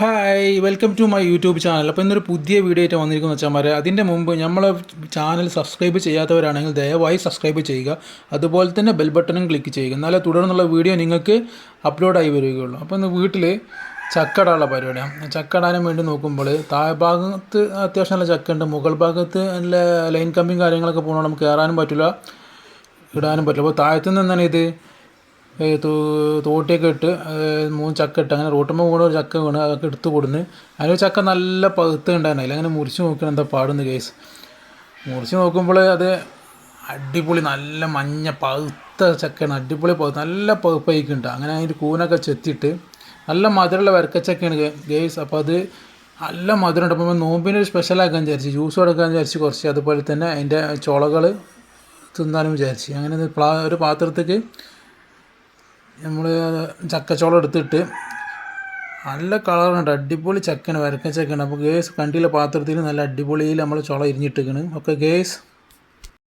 Hi welcome to my YouTube channel അപ്പോൾ ഇന്നൊരു പുതിയ വീഡിയോ ആയിട്ട് വന്നിരിക്കുന്ന വെച്ചാൽ അതിന്റെ മുമ്പ് നമ്മളെ ചാനൽ സബ്സ്ക്രൈബ് ചെയ്യാത്തവരാണെങ്കിൽ ദയവായി സബ്സ്ക്രൈബ് ചെയ്യുക. അതുപോലെ തന്നെ ബെൽ ബട്ടണും ക്ലിക്ക് ചെയ്യുക. എന്നാലേ തുടർന്നുള്ള വീഡിയോ നിങ്ങൾക്ക് അപ്ലോഡായി വരികയുള്ളൂ. അപ്പോൾ ഇന്ന് വീട്ടിൽ ചക്കടാനുള്ള പരിപാടിയാണ്. ചക്കടാനും വേണ്ടി നോക്കുമ്പോൾ താഴെ ഭാഗത്ത് അത്യാവശ്യം നല്ല ചക്ക ഉണ്ട് മുകൾ ഭാഗത്ത് നല്ല ലൈൻ കമ്പിയും കാര്യങ്ങളൊക്കെ പോകുമ്പോൾ നമുക്ക് കയറാനും പറ്റില്ല. ഇടാനും പറ്റില്ല. അപ്പോൾ താഴത്തു നിന്ന് എന്താണ് ഇത് തോട്ടിയൊക്കെ ഇട്ട് മൂന്ന് ചക്ക ഇട്ട് അങ്ങനെ റോട്ടുമ്പോൾ കൂടെ ഒരു ചക്ക വീണ് അതൊക്കെ എടുത്ത് കൊടുന്ന്. അതിന് ചക്ക നല്ല പകുത്ത് ഉണ്ടായിരുന്നു അങ്ങനെ മുറിച്ച് നോക്കണം എന്താ പാടുന്ന കേസ് മുറിച്ച് നോക്കുമ്പോൾ അത് അടിപൊളി നല്ല മഞ്ഞ പഴുത്ത ചക്കയാണ്. അടിപൊളി പഴുത്ത് നല്ല പഴുപ്പയിക്കുണ്ട് അങ്ങനെ അതിന്റെ കൂനൊക്കെ ചെത്തിയിട്ട് നല്ല മധുരമുള്ള വരക്കച്ചക്കയാണ് ഗേസ് അപ്പോൾ അത് നല്ല മധുരമുണ്ട് അപ്പം നോമ്പിന് ഒരു സ്പെഷ്യലാക്കാൻ വിചാരിച്ചു ജ്യൂസ് കൊടുക്കാൻ വിചാരിച്ച് കുറച്ച് അതുപോലെ തന്നെ അതിന്റെ ചുളകൾ തിന്നാനും വിചാരിച്ചു. അങ്ങനെ പ്ലാ ഒരു പാത്രത്തേക്ക് നമ്മൾ ചക്കച്ചോളം എടുത്തിട്ട് നല്ല കളറുണ്ട് അടിപൊളി ചക്കയാണ്. വരക്ക ചക്കയാണ്. അപ്പോൾ ഗേസ് കണ്ടില്ല പാത്രത്തിൽ നല്ല അടിപൊളിയിൽ നമ്മൾ ചുള ഇരിഞ്ഞിട്ടിരിക്കണ്. ഒക്കെ ഗേസ്